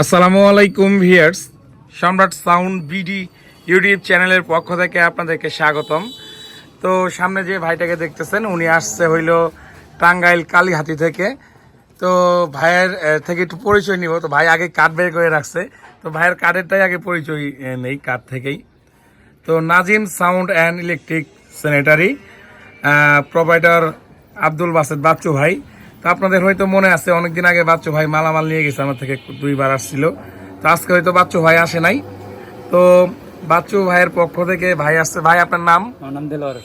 আসসালামু আলাইকুম ভিয়ার্স সম্রাট সাউন্ড বিডি ইউটিউব চ্যানেলের পক্ষ থেকে আপনাদেরকে স্বাগতম। তো সামনে যে ভাইটাকে দেখতেছেন, উনি আসছে হইল টাঙ্গাইল কালীহাতি থেকে। তো ভাইয়ের থেকে একটু পরিচয় নিব। তো ভাই আগে কার্ড বের করে রাখছে। তো ভাইয়ের কার্ডেরটাই আগে পরিচয় নেই কার্ড থেকেই। তো Nazim sound and electric sanitary provider Abdul Baset Bachchu ভাই। তো আপনাদের হয়তো মনে আছে অনেকদিন আগে বাচ্চু ভাই মালামাল নিয়ে গেছে আমার থেকে দুইবার আসছিল। তো আজকে হয়তো বাচ্চু ভাই আসে নাই। তো বাচ্চু ভাইয়ের পক্ষ থেকে ভাই আসছে। ভাই আপনার নাম? নাম দেলোয়ার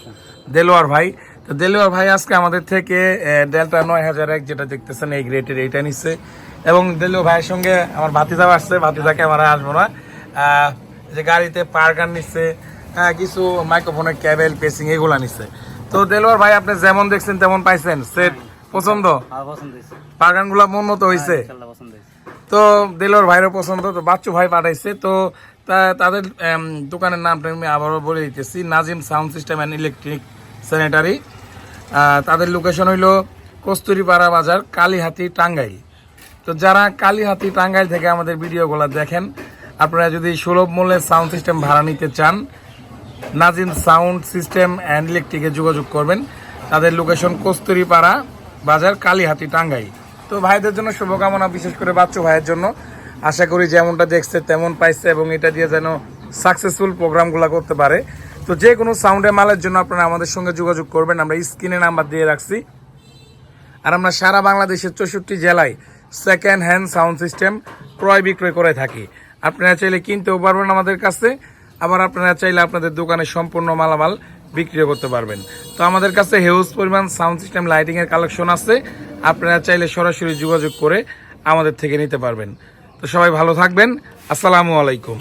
দেলোয়ার ভাই। তো দেলোয়ার ভাই আজকে আমাদের থেকে ডেল্টা নয় হাজার এক যেটা দেখতেছেন এই গ্রেটের এইটা নিচ্ছে। এবং দেলোয়ার ভাইয়ের সঙ্গে আমার ভাতিজাও আসছে। ভাতিজাকে আমরা আসব না। যে গাড়িতে পার্কার নিচ্ছে হ্যাঁ কিছু মাইক্রোফোনের ক্যাবেল পেসিং এগুলা নিচ্ছে। তো দেলোয়ার ভাই আপনি যেমন দেখছেন তেমন পাইছেন। সেট পছন্দ? আমার পছন্দ হয়েছে। পার্কানগুলো উন্নত হয়েছে? তো দেলোর ভাইয়েরও পছন্দ তো বাচ্চু ভাই পাঠাইছে তো তা- তাদের দোকানের নামটা আমি আবারও বলে দিতেছি Nazim sound system and electric sanitary. তাদের লোকেশন হইল কস্তুরিপাড়া বাজার কালীহাতি টাঙ্গাইল। তো যারা কালীহাতি টাঙ্গাইল থেকে আমাদের ভিডিওগুলো দেখেন আপনারা যদি সুলভ মূল্যে সাউন্ড সিস্টেম ভাড়া নিতে চান নাজিম সাউন্ড সিস্টেম অ্যান্ড ইলেকট্রিকে যোগাযোগ করবেন। তাদের লোকেশন কস্তুরিপাড়া বাজার কালীহাতি টাঙ্গাই তো ভাইদের জন্য শুভকামনা বিশেষ করে বাচ্চু ভাইয়ের জন্য। আশা করি যেমনটা দেখছে, তেমন পাইছে এবং এটা দিয়ে যেন সাকসেসফুল প্রোগ্রামগুলো করতে পারে। তো যে কোনো সাউন্ডে মালের জন্য আপনারা আমাদের সঙ্গে যোগাযোগ করবেন। আমরা স্ক্রিনে নাম্বার দিয়ে রাখছি। আর আমরা সারা বাংলাদেশের চৌষট্টি জেলায় সেকেন্ড হ্যান্ড সাউন্ড সিস্টেম ক্রয় বিক্রয় করে থাকি। আপনারা চাইলে কিনতেও পারবেন আমাদের কাছে। আবার আপনারা চাইলে আপনাদের দোকানে সম্পূর্ণ মালামাল বিক্রিও করতে পারবেন। তো আমাদের কাছে হেউজ পরিমাণ সাউন্ড সিস্টেম লাইটিংয়ের কালেকশন আছে। আপনারা চাইলে সরাসরি যোগাযোগ করে আমাদের থেকে নিতে পারবেন। তো সবাই ভালো থাকবেন। আসসালামু আলাইকুম।